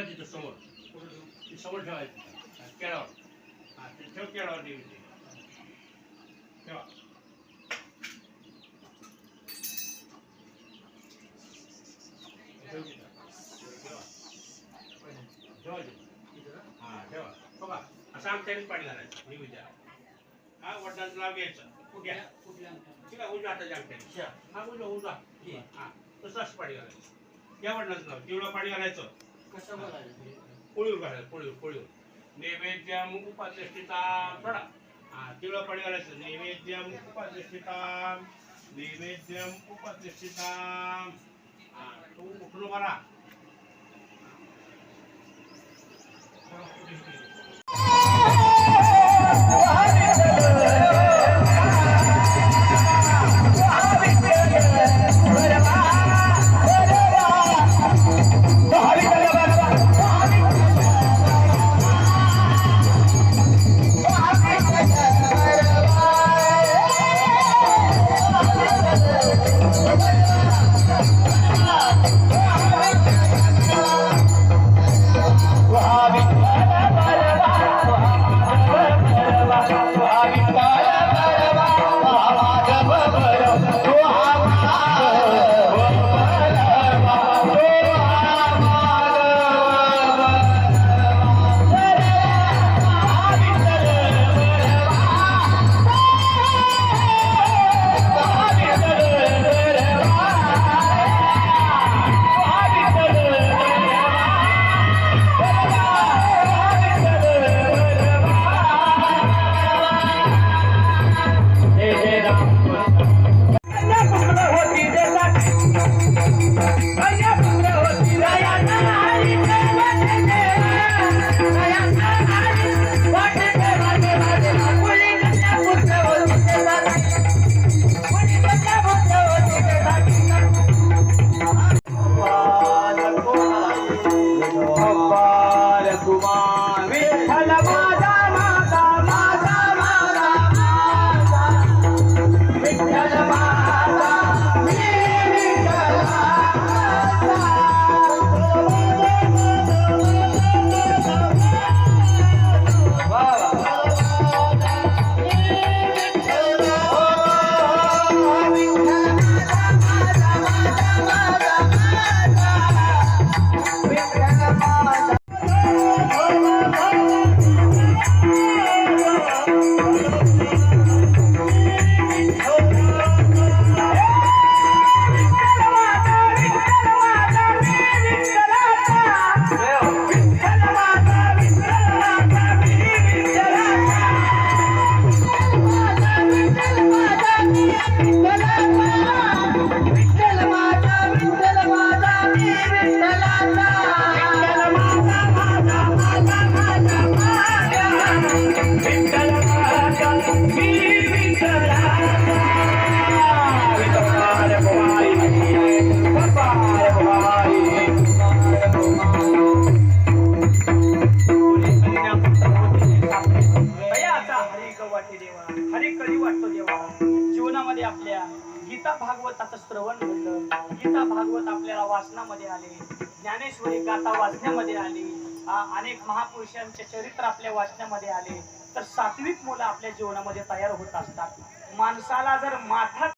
ठेवायची तर समोर. ती समोर ठेवायची. केळावर. हा ते ठेव केळावर देवी ठेवा ठेव. ठेवा. ठेवा. तिथं. हा बघा असं आमच्याकडे पाडणार आहे नैवेद्य हा वडिलांचं नाव घ्यायचं. कुठ्या ठीक आहे उजव्या हाताच्या अंगठ्याने हा उजवा उजवा हा तसं असं पाणी घालायचं या वडिलांचं नाव. तेवढं पाणी घालायचं पोळीवर घालायचं पोळीवर पोळीवर. नैवेद्यम उपादृष्टिताम सोडा. हा तिळा पाणी घालायचं. नैवेद्यम नैवेद्य नैवेद्यम उपादृष्टिताम हा तू उठून वाटे देवा. हरे कधी वाटतो देवा. जीवनामध्ये आपल्या गीता भागवताचं श्रवण घडलं गीता भागवत आपल्याला वाचनामध्ये आले. ज्ञानेश्वरी गाथा वाचण्यामध्ये आली. अनेक महापुरुषांचे चरित्र आपल्या वाचण्यामध्ये आले. तर सात्विक मुलं आपल्या जीवनामध्ये तयार होत असतात. माणसाला जर माथा